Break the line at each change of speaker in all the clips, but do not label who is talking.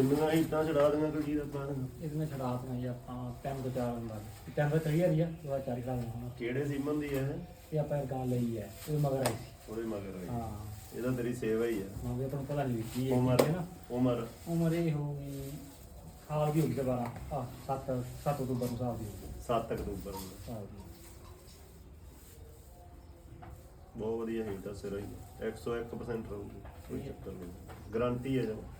ਕਿੰਨੀਆਂ ਹੀਟਾਂ ਛਡਾ ਦੇਣਾ ਤੁਸੀਂ ਦਾ ਬਾਹਰ
ਨੂੰ। ਇਸ ਵਿੱਚ ਛਡਾ ਦਿੰਦੇ ਜੀ ਆਪਾਂ ਤਿੰਨ ਤੋਂ ਚਾਰ ਹੁੰਦਾ ਤਿੰਨ ਤੋਂ ਚਾਰ ਹੀ ਆ ਉਹਦਾ ਚਾਰ ਖਾ ਲੈਣਾ
ਕਿਹੜੇ ਸੀਮਨ ਦੀ ਹੈ ਇਹ?
ਆਪਾਂ ਗਾਂ ਲਈ ਹੈ ਉਹ ਮਗਰ ਆਈ ਸੀ।
ਉਹਦੇ ਮਗਰ ਹੋਈ।
ਹਾਂ।
ਇਹਦਾ ਤੇਰੀ ਸੇਵਾ ਹੀ ਆ।
ਮੈਂ ਵੀ ਆਪਾਂ ਨੂੰ ਪਤਾ ਨਹੀਂ ਕੀ ਹੈ
ਉਮਰ
ਹੈ ਨਾ।
ਉਮਰ।
ਉਮਰ ਇਹ ਹੋ ਗਈ ਸਾਲ ਵੀ ਹੋ ਗਈ ਦੁਬਾਰਾ। ਆ 7 7 ਅਕਤੂਬਰ ਨੂੰ ਸਾਲ ਦੀ ਹੋ ਗਈ।
7 ਅਕਤੂਬਰ ਨੂੰ।
ਸਾਲ ਦੀ।
ਬਹੁਤ ਵਧੀਆ ਹੀਟ ਆ ਸਿਰ ਹੀ 101% ਰਹੂਗੀ ਕੋਈ ਚੱਕਰ ਨਹੀਂ। ਗਾਰੰਟੀ ਹੈ ਜਮਾ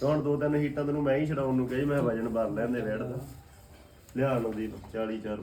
ਤੇ ਹੁਣ ਦੋ ਤਿੰਨ ਹੀਟਾਂ ਤੈਨੂੰ ਮੈਂ ਹੀ ਛਡਾਉਣ ਨੂੰ ਕਹੀ ਮੈਂ ਵਜਨ ਭਰ ਲੈਂਦੇ ਰੈਡ ਦਾ ਲਿਆ ਨੂੰ ਦੀ 40 4